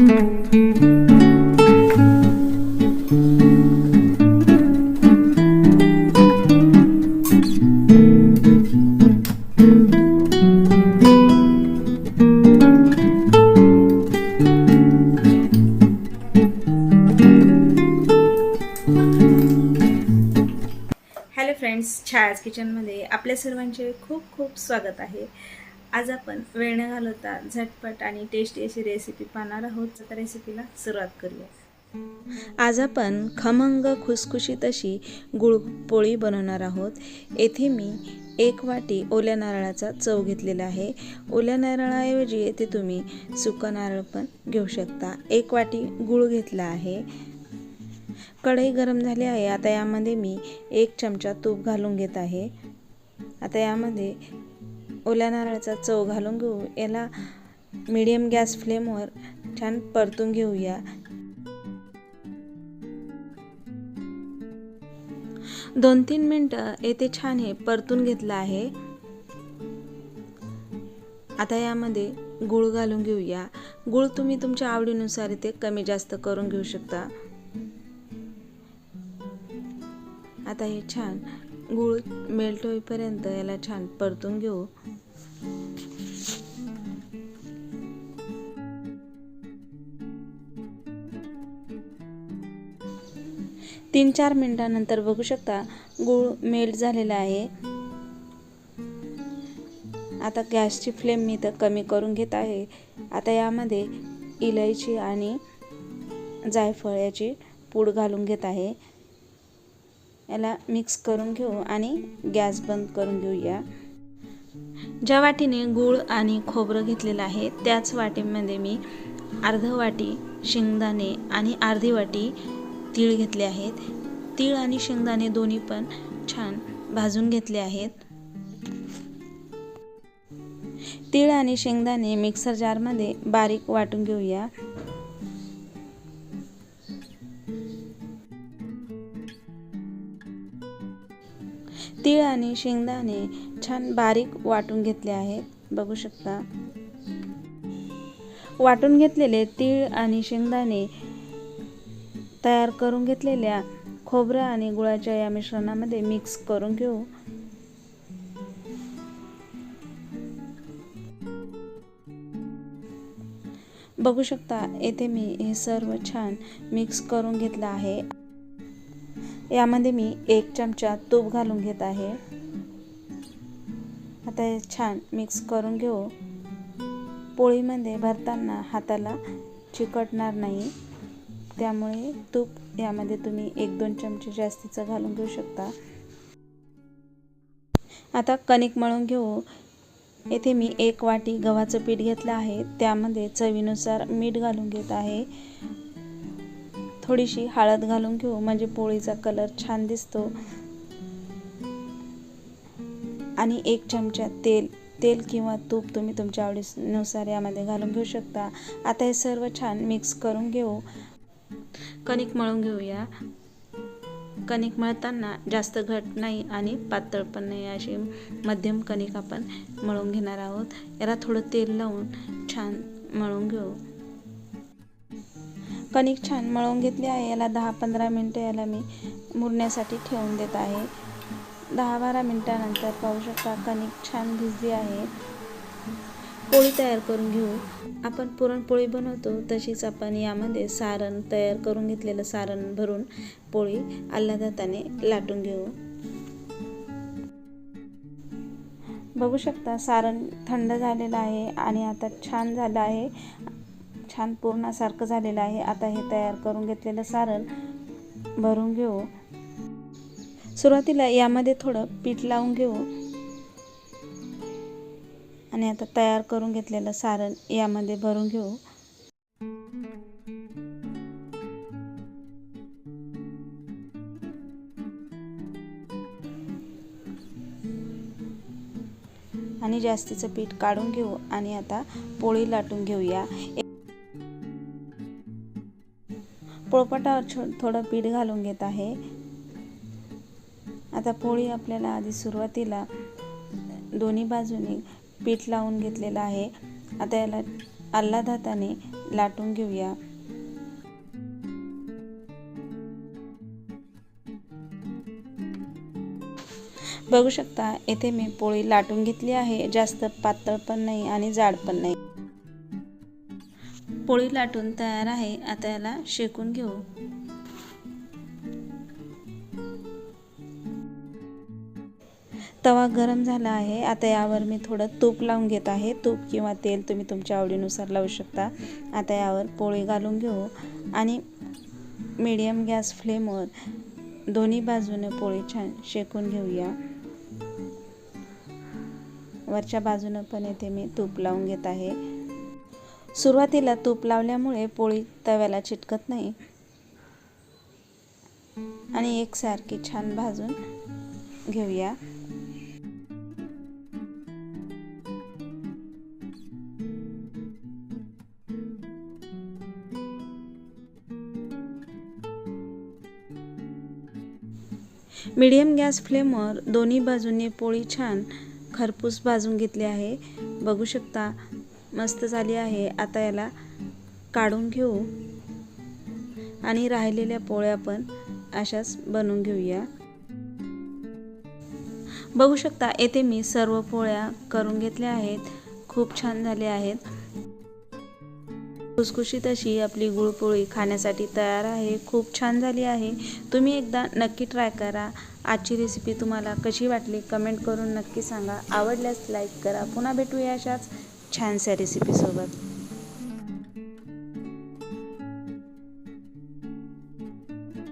Hello friends छायाज किचनमध्ये आपल्या सर्वांचे खूप खूप स्वागत आहे. आज आपण वेळ न घालवता झटपट आणि टेस्टी अशी रेसिपी पाहणार आहोत. तर रेसिपीला सुरुवात करूया. आज आपण खमंग खुसखुशीत अशी गुळपोळी बनवणार आहोत. येथे मी एक वाटी ओल्या नारळाचा चव घेतलेला आहे. ओल्या नारळाऐवजी येथे तुम्ही सुकं नारळ पण घेऊ शकता. एक वाटी गुळ घेतला आहे. कढई गरम झाली आहे. आता यामध्ये मी एक चमचा तूप घालून घेत आहे. आता यामध्ये ओल्या नारळाचा चव घालून घेऊ. याला मीडियम गॅस फ्लेमवर छान परतून घेऊया. दोन तीन मिनटं येथे छान हे परतून घेतलं आहे. आता यामध्ये गूळ घालून घेऊया. गूळ तुम्ही तुमच्या आवडीनुसार इथे कमी जास्त करून घेऊ शकता. आता हे छान गूळ मेल्ट होईपर्यंत याला छान परतून घेऊ. तीन चार मिनिटानंतर बघू शकता गूळ मेल्ट झालेला आहे. आता गॅसची फ्लेम मी तर कमी करून घेत आहे. आता यामध्ये इलायची आणि जायफळ याची पूड घालून घेत आहे. याला मिक्स करून घेऊ आणि गॅस बंद करून घेऊया. ज्या वाटीने गूळ आणि खोबरं घेतलेलं आहे त्याच वाटीमध्ये मी अर्ध वाटी शेंगदाणे आणि अर्धी वाटी तीळ घेतले आहेत. तीळ आणि शेंगदाणे दोन्ही पण छान भाजून घेतले आहेत. तीळ आणि शेंगदाणे मिक्सर जारमध्ये बारीक वाटून घेऊया. तीळ आणि शेंगदाणे छान बारीक वाटून घेतले आहेत. बघू शकता. वाटून घेतलेले तीळ आणि शेंगदाणे तयार करून घेतलेल्या खोबरं आणि गुळाच्या या मिश्रणामध्ये मिक्स करून घेऊ. बघू शकता येथे मी हे सर्व छान मिक्स करून घेतलं आहे. यामध्ये मी एक चमचा तूप घालून घेत आहे. आता हे छान मिक्स करून घेऊ. पोळीमध्ये भरताना हाताला चिकटणार नाही. त्यामुळे तूप यामध्ये तुम्ही एक दोन चमचे जास्तीचं घालून घेऊ शकता. आता कणिक मळून घेऊ. येथे मी एक वाटी गव्हाचं पीठ घेतलं आहे. त्यामध्ये चवीनुसार मीठ घालून घेत आहे. थोडीशी हळद घालून घेऊ. म्हणजे पोळीचा कलर छान दिसतो. आणि एक चमचा तेल तेल किंवा तूप तुम्ही तुमच्या आवडीनुसार यामध्ये घालून घेऊ शकता. आता हे सर्व छान मिक्स करून घेऊ. कणिक मळून घेऊया. कणिक मळताना जास्त घट नाही आणि पातळ पण नाही अशी मध्यम कणिक आपण मळून घेणार आहोत. याला थोडं तेल लावून छान मळून घेऊ. कणिक छान मळून घेतली आहे. याला दहा पंधरा मिनटं याला मी मुरण्यासाठी ठेवून देत आहे. दहा बारा मिनटानंतर पाहू शकता कणिक छान भिजली आहे. पोळी तयार करून घेऊ. आपण पुरणपोळी बनवतो तशीच आपण यामध्ये सारण तयार करून घेतलेलं सारण भरून पोळी आल्हादाताने लाटून घेऊ. बघू शकता सारण थंड झालेलं आहे आणि आता छान झालं आहे. छान पूर्णासारखं झालेलं आहे. आता हे तयार करून घेतलेलं सारण भरून घेऊ. सुरुवातीला यामध्ये थोडं पीठ लावून घेऊ. आणि आता तयार करून घेतलेलं सारण यामध्ये भरून घेऊ. आणि जास्तीचं पीठ काढून घेऊ आणि आता पोळी लाटून घेऊया. पोळपाटावर छो थोडं पीठ घालून घेत आहे. आता पोळी आपल्याला आधी सुरुवातीला दोन्ही बाजूने पीठ लावून घेतलेलं आहे. आता याला आल्हाद हाताने लाटून घेऊया. बघू शकता येथे मी पोळी लाटून घेतली आहे. जास्त पातळ पण नाही आणि जाड पण नाही. पोळी लाटून तयार आहे. आता याला शेकून घेऊ. तवा गरम झाला आहे. आता यावर मी थोडं तूप लावून घेत आहे. तूप किंवा तेल तुम्ही तुमच्या आवडीनुसार लावू शकता. आता यावर पोळी घालून घेऊ. आणि मीडियम गॅस फ्लेमवर दोन्ही बाजूने पोळी छान शेकून घेऊया. वरच्या बाजूनं पण येथे मी तूप लावून घेत आहे. सुरुवातीला तूप लावल्यामुळे पोळी तव्याला चिटकत नाही. आणि एकसारखी छान भाजून घेऊया. मीडियम गॅस फ्लेमवर दोन्ही बाजूंनी पोळी छान खरपूस भाजून घेतली आहे. बघू शकता मस्त झाली आहे. आता याला काढून घेऊ. आणि राहिलेल्या पोळ्या पण अशाच बनवून घेऊया. बघू शकता येथे मी सर्व पोळ्या करून घेतल्या आहेत. खूप छान झाल्या आहेत. खुसखुशीत अशी आपली गुळपोळी खाण्यासाठी तयार आहे. खूप छान झाली आहे. तुम्ही एकदा नक्की ट्राय करा. आजची रेसिपी तुम्हाला कशी वाटली कमेंट करून नक्की सांगा. आवडल्यास लाईक करा. पुन्हा भेटूया अशाच छानशा रेसिपीसोबत